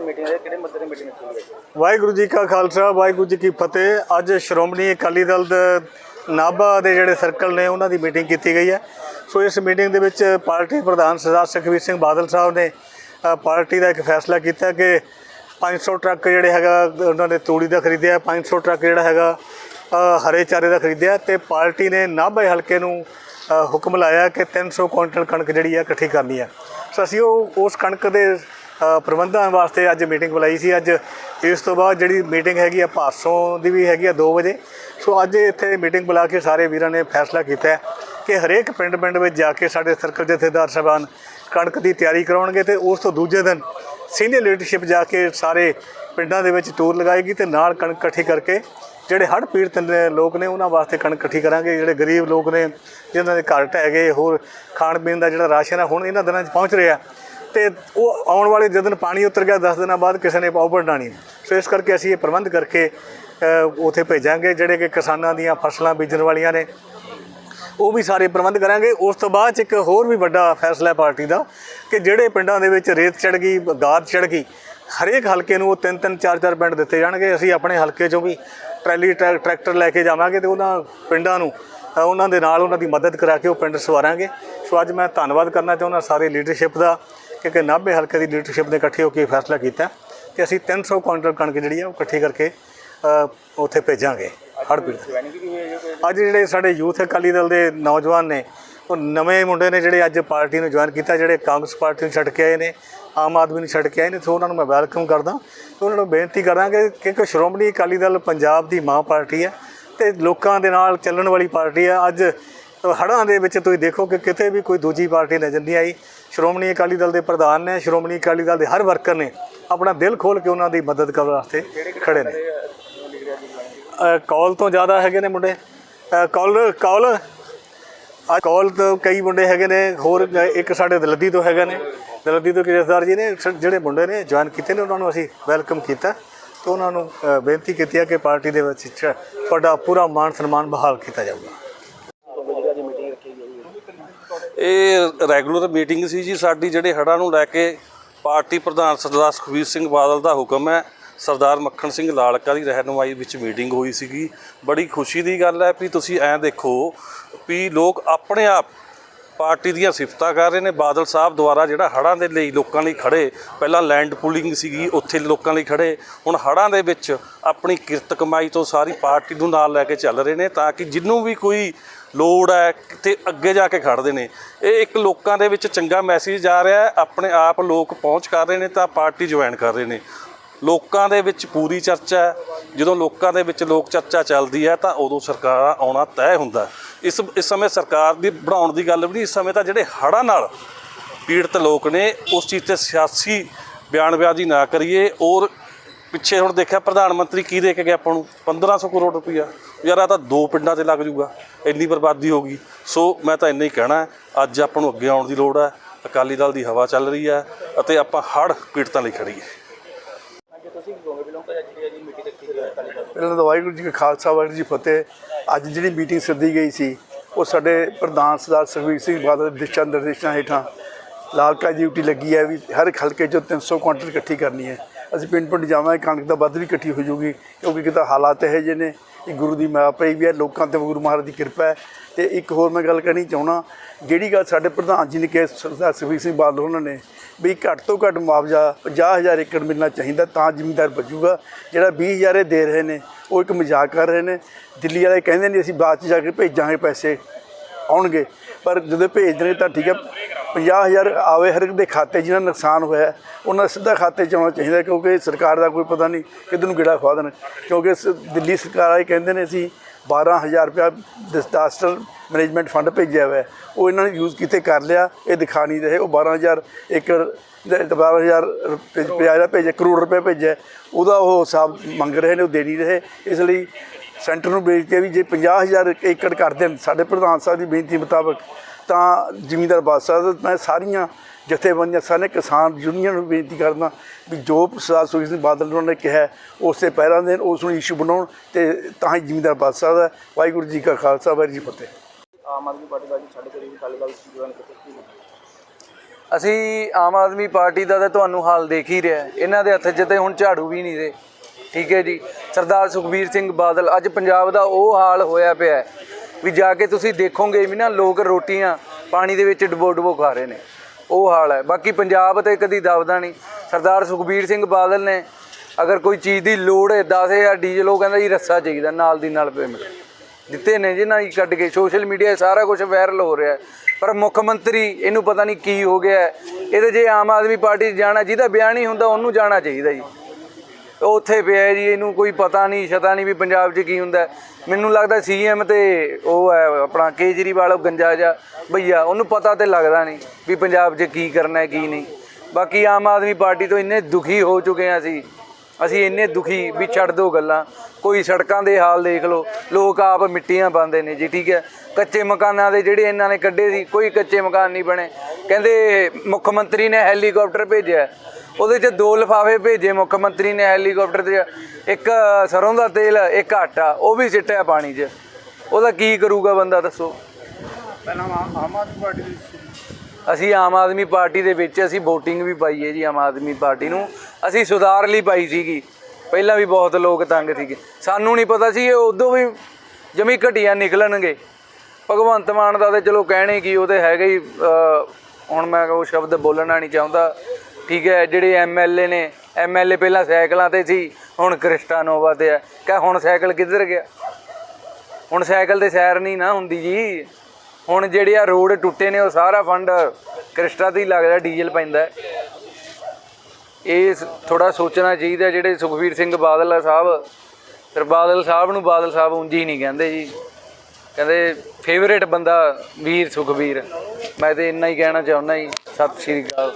Meeting ਹੈ, ਕਿਹੜੇ ਮੁੱਦੇ ਤੇ ਮੀਟਿੰਗ ਰੱਖੀ ਹੈ? ਵਾਹਿਗੁਰੂ ਜੀ ਕਾ ਖਾਲਸਾ, ਵਾਹਿਗੁਰੂ ਜੀ ਕੀ ਫਤਿਹ। ਅੱਜ ਸ਼੍ਰੋਮਣੀ ਅਕਾਲੀ ਦਲ ਦੇ ਨਾਭਾ ਦੇ ਜਿਹੜੇ ਸਰਕਲ ਨੇ, ਉਹਨਾਂ ਦੀ ਮੀਟਿੰਗ ਕੀਤੀ ਗਈ ਹੈ। ਸੋ ਇਸ ਮੀਟਿੰਗ ਦੇ ਵਿੱਚ ਪਾਰਟੀ ਪ੍ਰਧਾਨ ਸਰਦਾਰ ਸੁਖਬੀਰ ਸਿੰਘ ਬਾਦਲ ਸਾਹਿਬ ਨੇ ਪਾਰਟੀ ਦਾ ਇੱਕ ਫੈਸਲਾ ਕੀਤਾ ਕਿ 500 ਟਰੱਕ ਜਿਹੜੇ ਹੈਗਾ, ਉਹਨਾਂ ਨੇ ਤੂੜੀ ਦਾ ਖਰੀਦਿਆ 500 ਟਰੱਕ ਜਿਹੜਾ ਹੈਗਾ ਹਰੇ ਚਾਰੇ ਦਾ ਖਰੀਦਿਆ ਤੇ ਪਾਰਟੀ ਨੇ ਨਾਭਾ ਹਲਕੇ ਨੂੰ ਹੁਕਮ ਲਾਇਆ ਕਿ 300 ਕੁਇੰਟਲ ਕਣਕ ਜਿਹੜੀ ਹੈ ਇਕੱਠੀ ਕਰਨੀ ਹੈ। ਸੋ ਅਸੀਂ ਉਹ, ਉਸ ਕਣਕ ਦੇ ਪ੍ਰਬੰਧਾਂ ਵਾਸਤੇ ਅੱਜ ਮੀਟਿੰਗ ਬੁਲਾਈ ਸੀ। ਅੱਜ ਇਸ ਤੋਂ ਬਾਅਦ ਜਿਹੜੀ ਮੀਟਿੰਗ ਹੈਗੀ ਆ ਪਾਸੋਂ ਦੀ ਵੀ ਹੈਗੀ ਆ 2 ਵਜੇ। ਸੋ ਅੱਜ ਇੱਥੇ ਮੀਟਿੰਗ ਬੁਲਾ ਕੇ ਸਾਰੇ ਵੀਰਾਂ ਨੇ ਫੈਸਲਾ ਕੀਤਾ ਕਿ ਹਰੇਕ ਪਿੰਡ ਪਿੰਡ ਵਿੱਚ ਜਾ ਕੇ ਸਾਡੇ ਸਰਕਲ ਜਥੇਦਾਰ ਸਾਹਿਬਾਨ ਕਣਕ ਦੀ ਤਿਆਰੀ ਕਰਾਉਣਗੇ ਤੇ ਉਸ ਤੋਂ ਦੂਜੇ ਦਿਨ ਸੀਨੀਅਰ ਲੀਡਰਸ਼ਿਪ ਜਾ ਕੇ ਸਾਰੇ ਪਿੰਡਾਂ ਦੇ ਵਿੱਚ ਟੂਰ ਲਗਾਏਗੀ ਤੇ ਨਾਲ ਕਣਕ ਇਕੱਠੀ ਕਰਕੇ ਜਿਹੜੇ ਹੜ੍ਹ ਪੀੜਤ ਲੋਕ ਨੇ ਉਹਨਾਂ ਵਾਸਤੇ ਕਣਕ ਇਕੱਠੀ ਕਰਾਂਗੇ। ਜਿਹੜੇ ਗਰੀਬ ਲੋਕ ਨੇ, ਜਿਨ੍ਹਾਂ ਦੇ ਘਰ ਢਹਿ ਗਏ, ਹੋਰ ਖਾਣ ਪੀਣ ਦਾ ਜਿਹੜਾ ਰਾਸ਼ਨ ਹੈ ਹੁਣ ਇਹਨਾਂ ਦਿਨਾਂ 'ਚ ਪਹੁੰਚ ਰਿਹਾ। ਤੇ ਉਹ ਆਉਣ ਵਾਲੇ ਜਦੋਂ ਦਿਨ ਪਾਣੀ ਉਤਰ ਗਿਆ 10 ਦਿਨਾਂ ਬਾਅਦ ਕਿਸੇ ਨੇ ਪਾਉ ਵੰਡਣਾ ਨਹੀਂ ਸੋ ਇਸ ਕਰਕੇ ਅਸੀਂ ਇਹ ਪ੍ਰਬੰਧ ਕਰਕੇ ਅ, ਉੱਥੇ ਭੇਜਾਂਗੇ ਜਿਹੜੇ ਕਿ ਕਿਸਾਨਾਂ ਦੀਆਂ ਫਸਲਾਂ ਬੀਜਣ ਵਾਲੀਆਂ ਨੇ। ਉਹ ਵੀ ਸਾਰੇ ਪ੍ਰਬੰਧ ਕਰਾਂਗੇ। ਉਸ ਤੋਂ ਬਾਅਦ 'ਚ ਇੱਕ ਹੋਰ ਵੀ ਵੱਡਾ ਫੈਸਲਾ ਪਾਰਟੀ ਦਾ ਕਿ ਜਿਹੜੇ ਪਿੰਡਾਂ ਦੇ ਵਿੱਚ ਰੇਤ ਚੜ ਗਈ ਗਾਦ ਚੜ ਗਈ ਹਰੇਕ ਹਲਕੇ ਨੂੰ ਉਹ ਤਿੰਨ ਤਿੰਨ ਚਾਰ ਚਾਰ ਪਿੰਡ ਦਿੱਤੇ ਜਾਣਗੇ। ਅਸੀਂ ਆਪਣੇ ਹਲਕੇ 'ਚੋਂ ਵੀ ਟਰੈਲੀ ਟਰੈ- ਟਰੈਕਟਰ ਲੈ ਕੇ ਜਾਵਾਂਗੇ ਤੇ ਉਹਨਾਂ ਪਿੰਡਾਂ ਨੂੰ ਉਹਨਾਂ ਦੇ ਨਾਲ ਉਹਨਾਂ ਦੀ ਮਦਦ ਕਰਾ ਕੇ ਉਹ ਪਿੰਡ ਸਵਾਰਾਂਗੇ। ਸੋ ਅੱਜ ਮੈਂ ਧੰਨਵਾਦ ਕਰਨਾ ਚਾਹੁੰਦਾ ਸਾਰੇ ਲੀਡਰਸ਼ਿਪ ਦਾ। ਕਿਉਂਕਿ ਨਾਭੇ ਹਲਕੇ ਦੀ ਲੀਡਰਸ਼ਿਪ ਨੇ ਇਕੱਠੇ ਹੋ ਕੇ ਫੈਸਲਾ ਕੀਤਾ ਕਿ ਅਸੀਂ 300 ਕੁਇੰਟਲ ਕਣਕ ਜਿਹੜੀ ਆ ਉਹ ਇਕੱਠੀ ਕਰਕੇ ਉੱਥੇ ਭੇਜਾਂਗੇ ਹੜ੍ਹ ਪੀੜਤ। ਜੁਆਇਨਿੰਗ ਅੱਜ ਜਿਹੜੇ ਸਾਡੇ ਯੂਥ ਅਕਾਲੀ ਦਲ ਦੇ ਨੌਜਵਾਨ ਨੇ, ਉਹ ਨਵੇਂ ਮੁੰਡੇ ਨੇ ਜਿਹੜੇ ਅੱਜ ਪਾਰਟੀ ਨੂੰ ਜੁਆਇਨ ਕੀਤਾ, ਜਿਹੜੇ ਕਾਂਗਰਸ ਪਾਰਟੀ ਨੂੰ ਛੱਡ ਕੇ ਆਏ ਨੇ, ਆਮ ਆਦਮੀ ਨੂੰ ਛੱਡ ਕੇ ਆਏ ਨੇ ਸੋ ਉਹਨਾਂ ਨੂੰ ਮੈਂ ਵੈਲਕਮ ਕਰਦਾ। ਤੇ ਉਹਨਾਂ ਨੂੰ ਬੇਨਤੀ ਕਰਾਂਗੇ ਕਿਉਂਕਿ ਸ਼੍ਰੋਮਣੀ ਅਕਾਲੀ ਦਲ ਪੰਜਾਬ ਦੀ ਮਾਂ ਪਾਰਟੀ ਹੈ ਤੇ ਲੋਕਾਂ ਦੇ ਨਾਲ ਚੱਲਣ ਵਾਲੀ ਪਾਰਟੀ ਹੈ ਅੱਜ ਹੜ੍ਹਾਂ ਦੇ ਵਿੱਚ ਤੁਸੀਂ ਦੇਖੋ ਕਿ ਕਿਤੇ ਵੀ ਕੋਈ ਦੂਜੀ ਪਾਰਟੀ ਨਜ਼ਰ ਨਹੀਂ ਆਈ। ਸ਼੍ਰੋਮਣੀ ਅਕਾਲੀ ਦਲ ਦੇ ਪ੍ਰਧਾਨ ਨੇ, ਸ਼੍ਰੋਮਣੀ ਅਕਾਲੀ ਦਲ ਦੇ ਹਰ ਵਰਕਰ ਨੇ ਆਪਣਾ ਦਿਲ ਖੋਲ ਕੇ ਉਹਨਾਂ ਦੀ ਮਦਦ ਕਰਨ ਵਾਸਤੇ ਖੜੇ ਨੇ। ਕੌਲ ਤੋਂ ਜ਼ਿਆਦਾ ਹੈਗੇ ਨੇ ਮੁੰਡੇ। Call call. ਆ ਕੌਲ ਤੋਂ ਕਈ ਮੁੰਡੇ ਹੈਗੇ ਨੇ, ਹੋਰ ਇੱਕ ਸਾਡੇ ਦਲੱਦੀ ਤੋਂ ਹੈਗੇ ਨੇ। ਦਲੱਦੀ ਤੋਂ ਕਿਰਦਾਰ ਜੀ ਨੇ ਜਿਹੜੇ ਮੁੰਡੇ ਨੇ, ਜੁਆਇਨ ਕੀਤੇ ਨੇ, ਉਹਨਾਂ ਨੂੰ ਅਸੀਂ ਵੈਲਕਮ ਕੀਤਾ। ਤੇ ਉਹਨਾਂ ਨੂੰ ਬੇਨਤੀ ਕੀਤੀ ਹੈ ਕਿ ਪਾਰਟੀ ਦੇ ਵਿੱਚ ਤੁਹਾਡਾ ਪੂਰਾ ਮਾਣ ਸਨਮਾਨ ਬਹਾਲ ਕੀਤਾ ਜਾਊਗਾ ਜਿਹੜੀ ਅੱਜ ਮੀਟਿੰਗ ਰੱਖੀ ਗਈ ਹੈ ਇਹ ਰੈਗੂਲਰ ਮੀਟਿੰਗ ਸੀ ਜੀ, ਸਾਡੀ ਜਿਹੜੇ ਹੜ੍ਹਾਂ ਨੂੰ ਲੈ ਕੇ ਪਾਰਟੀ ਪ੍ਰਧਾਨ ਸਰਦਾਰ ਸੁਖਬੀਰ ਸਿੰਘ ਬਾਦਲ ਦਾ ਹੁਕਮ ਹੈ, ਸਰਦਾਰ ਮੱਖਣ ਸਿੰਘ ਲਾਲਕਾ ਦੀ ਰਹਿਨੁਮਾਈ ਵਿੱਚ ਮੀਟਿੰਗ ਹੋਈ ਸੀਗੀ। ਬੜੀ ਖੁਸ਼ੀ ਦੀ ਗੱਲ ਹੈ ਵੀ ਤੁਸੀਂ ਐਂ ਦੇਖੋ ਵੀ ਲੋਕ ਆਪਣੇ ਆਪ ਪਾਰਟੀ ਦੀਆਂ ਸਿਫਤਾਂ ਕਰ ਰਹੇ ਨੇ। ਬਾਦਲ ਸਾਹਿਬ ਦੁਆਰਾ ਜਿਹੜਾ ਹੜ੍ਹਾਂ ਦੇ ਲਈ ਲੋਕਾਂ ਲਈ ਖੜੇ ਪਹਿਲਾਂ ਲੈਂਡ ਪੂਲਿੰਗ ਸੀਗੀ, ਉੱਥੇ ਲੋਕਾਂ ਲਈ ਖੜੇ ਹੁਣ ਹੜ੍ਹਾਂ ਦੇ ਵਿੱਚ ਆਪਣੀ ਕਿਰਤ ਕਮਾਈ ਤੋਂ ਸਾਰੀ ਪਾਰਟੀ ਨੂੰ ਨਾਲ ਲੈ ਕੇ ਚੱਲ ਰਹੇ ਨੇ ਤਾਂ ਕਿ ਜਿੰਨੂੰ ਵੀ ਕੋਈ ਲੋੜ ਹੈ ਕਿਤੇ ਅੱਗੇ ਜਾ ਕੇ ਖੜਦੇ ਨੇ। ਇਹ ਇੱਕ ਲੋਕਾਂ ਦੇ ਵਿੱਚ ਚੰਗਾ ਮੈਸੇਜ ਜਾ ਰਿਹਾ ਹੈ, ਆਪਣੇ ਆਪ ਲੋਕ ਪਹੁੰਚ ਕਰ ਰਹੇ ਨੇ ਤਾਂ ਪਾਰਟੀ ਜੁਆਇਨ ਕਰ ਰਹੇ ਨੇ। ਲੋਕਾਂ ਦੇ ਵਿੱਚ ਪੂਰੀ ਚਰਚਾ ਹੈ, ਜਦੋਂ ਲੋਕਾਂ ਦੇ ਵਿੱਚ ਲੋਕ ਚਰਚਾ ਚੱਲਦੀ ਹੈ ਤਾਂ ਉਦੋਂ ਸਰਕਾਰ ਆਉਣਾ ਤੈਅ ਹੁੰਦਾ ਇਸ ਇਸ ਸਮੇਂ ਸਰਕਾਰ ਦੀ ਬਣਾਉਣ ਦੀ ਗੱਲ ਵੀ ਨਹੀਂ, ਇਸ ਸਮੇਂ ਤਾਂ ਜਿਹੜੇ ਹੜ੍ਹਾਂ ਨਾਲ ਪੀੜਤ ਲੋਕ ਨੇ, ਉਸ ਚੀਜ਼ ਤੇ ਸਿਆਸੀ ਬਿਆਨਬਾਜ਼ੀ ਨਾ ਕਰੀਏ। ਔਰ ਪਿੱਛੇ ਹੁਣ ਦੇਖਿਆ ਪ੍ਰਧਾਨ ਮੰਤਰੀ ਕੀ ਦੇ ਕੇ ਗਿਆ ਆਪਾਂ ਨੂੰ? 1500 ਕਰੋੜ ਰੁਪਈਆ। ਯਾਰ ਆ ਤਾਂ ਦੋ ਪਿੰਡਾਂ ਤੇ ਲੱਗ ਜੂਗਾ। ਇੰਨੀ ਬਰਬਾਦੀ ਹੋ ਗਈ। ਸੋ ਮੈਂ ਤਾਂ ਇੰਨਾ ਹੀ ਕਹਿਣਾ ਅੱਜ ਆਪਾਂ ਨੂੰ ਅੱਗੇ ਆਉਣ ਦੀ ਲੋੜ ਹੈ, ਅਕਾਲੀ ਦਲ ਦੀ ਹਵਾ ਚੱਲ ਰਹੀ ਹੈ ਅਤੇ ਆਪਾਂ ਹੜ੍ਹ ਪੀੜਤਾਂ ਲਈ ਖੜੀਏ ਹੈ ਪਹਿਲਾਂ ਤਾਂ ਵਾਹਿਗੁਰੂ ਜੀ ਕਾ ਖਾਲਸਾ, ਵਾਹਿਗੁਰੂ ਜੀ ਫਤਿਹ। ਅੱਜ ਜਿਹੜੀ ਮੀਟਿੰਗ ਸੱਦੀ ਗਈ ਸੀ, ਉਹ ਸਾਡੇ ਪ੍ਰਧਾਨ ਸਰਦਾਰ ਸੁਖਬੀਰ ਸਿੰਘ ਬਾਦਲ ਦੇ ਦਿਸ਼ਾ ਨਿਰਦੇਸ਼ਾਂ ਹੇਠਾਂ ਲਾਲਕਾ ਡਿਊਟੀ ਲੱਗੀ ਹੈ ਵੀ ਹਰ ਇੱਕ ਹਲਕੇ 'ਚੋਂ 300 ਕੁਇੰਟਲ ਇਕੱਠੀ ਕਰਨੀ ਹੈ। ਅਸੀਂ ਪਿੰਡ ਪਿੰਡ ਜਾਵਾਂਗੇ, ਕਣਕ ਦਾ ਵੱਧ ਵੀ ਇਕੱਠੀ ਹੋ ਜੂਗੀ ਕਿਉਂਕਿ ਕਿਤਾ ਹਾਲਾਤ ਇਹੋ ਜਿਹੇ ਨੇ। ਕਿ ਗੁਰੂ ਦੀ ਮਾਂ ਪਈ ਵੀ ਹੈ, ਲੋਕਾਂ ਤੇ ਗੁਰੂ ਮਹਾਰਾਜ ਦੀ ਕਿਰਪਾ ਹੈ। ਤੇ ਇੱਕ ਹੋਰ ਮੈਂ ਗੱਲ ਕਹਿਣੀ ਚਾਹਣਾ ਜਿਹੜੀ ਗੱਲ ਸਾਡੇ ਪ੍ਰਧਾਨ ਜੀ ਨੇ ਕਿਹਾ, ਸਰਦਾਰ ਸੁਖਬੀਰ ਸਿੰਘ ਬਾਦਲ ਉਹਨਾਂ ਨੇ, ਵੀ ਘੱਟ ਤੋਂ ਘੱਟ ਮੁਆਵਜ਼ਾ 50000 ਏਕੜ ਮਿਲਣਾ ਚਾਹੀਦਾ ਤਾਂ ਜ਼ਿਮੀਂਦਾਰ ਬਚੂਗਾ। ਜਿਹੜਾ 20000 ਇਹ ਦੇ ਰਹੇ ਨੇ, ਉਹ ਇੱਕ ਮਜ਼ਾਕ ਕਰ ਰਹੇ ਨੇ। ਦਿੱਲੀ ਵਾਲੇ ਕਹਿੰਦੇ ਨੇ, ਅਸੀਂ ਬਾਅਦ ਚ ਜਾ ਕੇ ਭੇਜਾਂਗੇ ਪੈਸੇ, ਆਉਣਗੇ। ਪਰ ਜਦੋਂ ਭੇਜਦੇ ਨੇ ਤਾਂ ਠੀਕ ਹੈ 50000 ਆਵੇ ਹਰ ਇੱਕ ਦੇ ਖਾਤੇ ਜਿਹਨਾਂ ਨੁਕਸਾਨ ਹੋਇਆ ਉਹਨਾਂ ਸਿੱਧਾ ਖਾਤੇ 'ਚ ਆਉਣਾ ਚਾਹੀਦਾ ਕਿਉਂਕਿ ਸਰਕਾਰ ਦਾ ਕੋਈ ਪਤਾ ਨਹੀਂ ਕਿੱਧਰ ਨੂੰ ਗੇੜਾ ਖਵਾ ਦੇਣ। ਕਿਉਂਕਿ ਸ- ਦਿੱਲੀ ਸਰਕਾਰ ਆਏ ਕਹਿੰਦੇ ਨੇ ਅਸੀਂ 12000 ਰੁਪਇਆ ਡਿਜ਼ਾਸਟਰ ਮੈਨੇਜਮੈਂਟ ਫੰਡ ਭੇਜਿਆ ਹੋਇਆ ਉਹ ਇਹਨਾਂ ਨੇ ਯੂਜ਼ ਕੀਤੇ ਕਰ ਲਿਆ, ਇਹ ਦਿਖਾ ਨਹੀਂ ਰਹੇ। ਉਹ 12000 ਏਕੜ ਦੇ 12000 ਰੁਪਏ ਦਾ ਭੇਜਿਆ, ਕਰੋੜ ਰੁਪਏ ਭੇਜਿਆ। ਉਹਦਾ ਉਹ ਹਿਸਾਬ ਮੰਗ ਰਹੇ ਨੇ, ਉਹ ਦੇ ਨਹੀਂ ਰਹੇ। ਇਸ ਲਈ ਸੈਂਟਰ ਨੂੰ ਬੇਨਤੀ ਹੈ ਵੀ ਜੇ 50000 ਏਕੜ ਕਰ ਦੇਣ, ਸਾਡੇ ਪ੍ਰਧਾਨ ਸਾਹਿਬ ਦੀ ਬੇਨਤੀ ਮੁਤਾਬਕ ਤਾਂ ਜ਼ਿਮੀਂਦਾਰ ਬਾਦਸ਼ਾਹ ਮੈਂ ਸਾਰੀਆਂ ਜਥੇਬੰਦੀਆਂ ਸਾਰੇ ਕਿਸਾਨ ਯੂਨੀਅਨ ਨੂੰ ਬੇਨਤੀ ਕਰਦਾ ਵੀ ਜੋ ਸਰਦਾਰ ਸੁਖਬੀਰ ਸਿੰਘ ਬਾਦਲ ਉਹਨਾਂ ਨੇ ਕਿਹਾ ਉਸੇ ਪਹਿਰਾਂ ਦੇਣ ਉਸ ਨੂੰ ਇਸ਼ੂ ਬਣਾਉਣ ਤੇ ਤਾਂ ਹੀ ਜ਼ਿਮੀਂਦਾਰ ਬਾਦਸ਼ਾਹ ਦਾ ਵਾਹਿਗੁਰੂ ਜੀ ਕਾ ਖਾਲਸਾ ਵਾਹਿਗੁਰੂ ਜੀ ਫਤਿਹ। ਆਮ ਆਦਮੀ ਪਾਰਟੀ ਦਾ ਛੱਡ ਕੇ ਵੀ ਅਕਾਲੀ ਦਲ ਜੁਆਇਨ ਕੀਤੀ ਕੀ ਅਸੀਂ ਆਮ ਆਦਮੀ ਪਾਰਟੀ ਦਾ ਤਾਂ ਤੁਹਾਨੂੰ ਹਾਲ ਦੇਖ ਹੀ ਰਿਹਾ ਇਹਨਾਂ ਦੇ ਹੱਥ 'ਚ ਤੇ ਹੁਣ ਝਾੜੂ ਵੀ ਨਹੀਂ ਦੇ ਠੀਕ ਹੈ ਜੀ। ਸਰਦਾਰ ਸੁਖਬੀਰ ਸਿੰਘ ਬਾਦਲ ਅੱਜ ਪੰਜਾਬ ਦਾ ਉਹ ਹਾਲ ਹੋਇਆ ਪਿਆ ਹੈ ਵੀ ਜਾ ਕੇ ਤੁਸੀਂ ਦੇਖੋਗੇ ਵੀ ਨਾ ਲੋਕ ਰੋਟੀਆਂ ਪਾਣੀ ਦੇ ਵਿੱਚ ਡਬੋ ਡਬੋ ਖਾ ਰਹੇ ਨੇ। ਉਹ ਹਾਲ ਹੈ। ਬਾਕੀ ਪੰਜਾਬ ਤੇ ਕਦੀ ਦਬਦਾ ਨਹੀਂ। ਸਰਦਾਰ ਸੁਖਬੀਰ ਸਿੰਘ ਬਾਦਲ ਨੇ ਅਗਰ ਕੋਈ ਚੀਜ਼ ਦੀ ਲੋੜ ਹੈ 10000 ਡੀਜ਼ਲ, ਉਹ ਕਹਿੰਦਾ ਜੀ ਰੱਸਾ ਚਾਹੀਦਾ, ਨਾਲ ਦੀ ਨਾਲ ਪੇਮੈਂਟ ਦਿੱਤੇ ਨੇ ਜੀ ਨਾ ਹੀ ਕੱਢ ਕੇ। ਸੋਸ਼ਲ ਮੀਡੀਆ ਸਾਰਾ ਕੁਝ ਵਾਇਰਲ ਹੋ ਰਿਹਾ ਪਰ ਮੁੱਖ ਮੰਤਰੀ, ਇਹਨੂੰ ਪਤਾ ਨਹੀਂ ਕੀ ਹੋ ਗਿਆ ਹੈ। ਇਹਦੇ ਜੇ ਆਮ ਆਦਮੀ ਪਾਰਟੀ 'ਚ ਜਾਣਾ, ਜਿਹਦਾ ਬਿਆਨ ਹੀ ਹੁੰਦਾ, ਉਹਨੂੰ ਜਾਣਾ ਚਾਹੀਦਾ ਜੀ। ਉੱਥੇ ਪਿਆ ਜੀ, ਇਹਨੂੰ ਕੋਈ ਪਤਾ ਨਹੀਂ, ਸ਼ਤਾ ਨਹੀਂ ਵੀ ਪੰਜਾਬ 'ਚ ਕੀ ਹੁੰਦਾ। ਮੈਨੂੰ ਲੱਗਦਾ ਸੀਐਮ ਤੇ ਉਹ ਹੈ, ਆਪਣਾ ਕੇਜਰੀਵਾਲ ਗੰਜਾ ਜਾ ਭਈਆ, ਉਹਨੂੰ ਪਤਾ ਤੇ ਲੱਗਦਾ ਨਹੀਂ ਵੀ ਪੰਜਾਬ 'ਚ ਕੀ ਕਰਨਾ ਹੈ ਕੀ ਨਹੀਂ। ਬਾਕੀ ਆਮ ਆਦਮੀ ਪਾਰਟੀ ਤੋਂ ਇੰਨੇ ਦੁਖੀ ਹੋ ਚੁੱਕੇ ਹਾਂ ਅਸੀਂ। ਅਸੀਂ ਇੰਨੇ ਦੁਖੀ ਵੀ ਛੱਡ ਦੋ ਗੱਲਾਂ। ਕੋਈ ਸੜਕਾਂ ਦੇ ਹਾਲ ਦੇਖ ਲਓ। ਲੋਕ ਆਪ ਮਿੱਟੀਆਂ ਪਾਉਂਦੇ ਨੇ ਜੀ, ਠੀਕ ਹੈ। ਕੱਚੇ ਮਕਾਨਾਂ ਦੇ ਜਿਹੜੇ ਇਹਨਾਂ ਨੇ ਕੱਢੇ ਸੀ, ਕੋਈ ਕੱਚੇ ਮਕਾਨ ਨਹੀਂ ਬਣੇ। ਕਹਿੰਦੇ ਮੁੱਖ ਮੰਤਰੀ ਨੇ ਹੈਲੀਕਾਪਟਰ ਭੇਜਿਆ। ਉਹਦੇ 'ਚ ਦੋ ਲਿਫਾਫੇ ਭੇਜੇ ਮੁੱਖ ਮੰਤਰੀ ਨੇ ਹੈਲੀਕਾਪਟਰ ਤੇ ਇੱਕ ਸਰੋਂ ਦਾ ਤੇਲ ਇੱਕ ਆਟਾ ਉਹ ਵੀ ਸਿੱਟਿਆ ਪਾਣੀ 'ਚ। ਉਹਦਾ ਕੀ ਕਰੂਗਾ ਬੰਦਾ ਦੱਸੋ? ਪਹਿਲਾਂ ਆਮ ਆਦਮੀ ਪਾਰਟੀ ਦੀ ਅਸੀਂ ਆਮ ਆਦਮੀ ਪਾਰਟੀ ਦੇ ਵਿੱਚ ਅਸੀਂ VOTING ਵੀ ਪਾਈ ਹੈ ਜੀ ਆਮ ਆਦਮੀ ਪਾਰਟੀ ਨੂੰ। ਅਸੀਂ ਸੁਧਾਰ ਲਈ ਪਾਈ ਸੀਗੀ। ਪਹਿਲਾਂ ਵੀ ਬਹੁਤ ਲੋਕ ਤੰਗ ਸੀਗੇ। ਸਾਨੂੰ ਨਹੀਂ ਪਤਾ ਸੀ ਇਹ ਉਦੋਂ ਵੀ ਜਮੀ ਘਟੀਆਂ ਨਿਕਲਣਗੇ। ਭਗਵੰਤ ਮਾਨ ਦਾ ਤੇ ਚਲੋ ਕਹਿਣੇ ਕੀ ਉਹ ਤੇ ਹੈਗਾ ਹੀ ਹੁਣ ਮੈਂ ਉਹ ਸ਼ਬਦ ਬੋਲਣਾ ਨਹੀਂ ਚਾਹੁੰਦਾ। ਠੀਕ ਹੈ, ਜਿਹੜੇ ਐਮਐਲਏ ਨੇ ਐਮਐਲਏ ਪਹਿਲਾਂ ਸਾਈਕਲਾਂ ਤੇ ਸੀ, ਹੁਣ ਕ੍ਰਿਸਟਾਨੋਵਾ ਤੇ ਹੈ ਕਹ ਹੁਣ ਸਾਈਕਲ ਕਿੱਧਰ ਗਿਆ? ਹੁਣ ਸਾਈਕਲ ਤੇ ਸੈਰ ਨਹੀਂ ਨਾ ਹੁੰਦੀ ਜੀ। ਹੁਣ ਜਿਹੜੇ ਆ ਰੋਡ ਟੁੱਟੇ ਨੇ, ਉਹ ਸਾਰਾ ਫੰਡ ਕ੍ਰਿਸਟਾ ਤੇ ਹੀ ਲੱਗਦਾ, ਡੀਜ਼ਲ ਪੈਂਦਾ। ਇਹ ਥੋੜਾ ਸੋਚਣਾ ਚਾਹੀਦਾ, ਜਿਹੜੇ ਸੁਖਵੀਰ ਸਿੰਘ ਬਾਦਲ ਆ ਸਾਹਿਬ। ਫਿਰ ਬਾਦਲ ਸਾਹਿਬ ਨੂੰ ਬਾਦਲ ਸਾਹਿਬ ਉਂਝ ਹੀ ਨਹੀਂ ਕਹਿੰਦੇ ਜੀ। ਕਹਿੰਦੇ ਫੇਵਰੇਟ ਬੰਦਾ ਵੀਰ ਸੁਖਵੀਰ ਮੈਂ ਤੇ ਇੰਨਾ ਹੀ ਕਹਿਣਾ ਚਾਹੁੰਦਾ ਜੀ। ਸਤਿ ਸ਼੍ਰੀ ਅਕਾਲ।